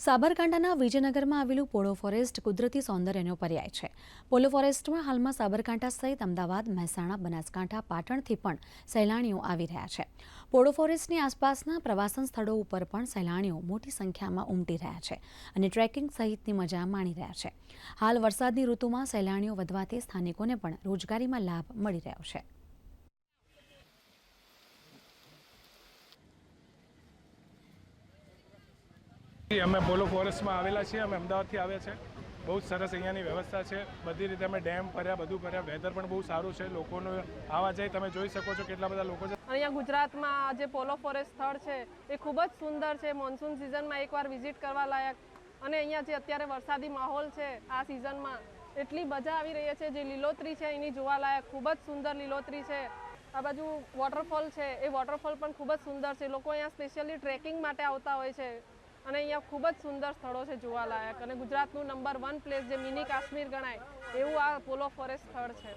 સાબરકાંઠાના વિજયનગરમાં આવેલું પોળો ફોરેસ્ટ કુદરતી સૌંદર્યનો પર્યાય છે. પોલો ફોરેસ્ટમાં હાલમાં સાબરકાંઠા સહિત અમદાવાદ, મહેસાણા, બનાસકાંઠા, પાટણથી પણ સહેલાણીઓ આવી રહ્યા છે. પોળો ફોરેસ્ટની આસપાસના પ્રવાસન સ્થળો ઉપર પણ સહેલાણીઓ મોટી સંખ્યામાં ઉમટી રહ્યા છે અને ટ્રેકિંગ સહિતની મજા માણી રહ્યા છે. હાલ વરસાદની ઋતુમાં સહેલાણીઓ વધવાથી સ્થાનિકોને પણ રોજગારીમાં લાભ મળી રહ્યો છે. અમે પોલો ફોરેસ્ટમાં આવેલા છીએ, અમે અમદાવાદથી આવ્યા છે. બહુ જ સરસ અહીંયાની વ્યવસ્થા છે. બધી રીતે અમે ડેમ ફર્યા બધું ફર્યા વેધર પણ બહુ સારું છે. લોકોનું આવા જાય તમે જોઈ શકો છો કેટલા બધા લોકો છે. અહીંયા ગુજરાતમાં જે પોલો ફોરેસ્ટ સ્થળ છે, એ ખૂબ જ સુંદર છે. મોન્સૂન સિઝનમાં એકવાર વિઝિટ કરવા લાયક. અને અહીંયા જે અત્યારે વરસાદી માહોલ છે આ સિઝનમાં, એટલી મજા આવી રહી છે. જે લીલોતરી છે એની જોવાલાયક ખૂબ જ સુંદર લીલોતરી છે. આ બાજુ વોટરફોલ છે, એ વોટરફોલ પણ ખૂબ જ સુંદર છે. લોકો અહીંયા સ્પેશિયલી ટ્રેકિંગ માટે આવતા હોય છે. અને અહીંયા ખૂબ જ સુંદર સ્થળો છે જોવાલાયક. અને ગુજરાતનું નંબર વન પ્લેસ જે મિની કાશ્મીર ગણાય, એવું આ પોલો ફોરેસ્ટ સ્થળ છે.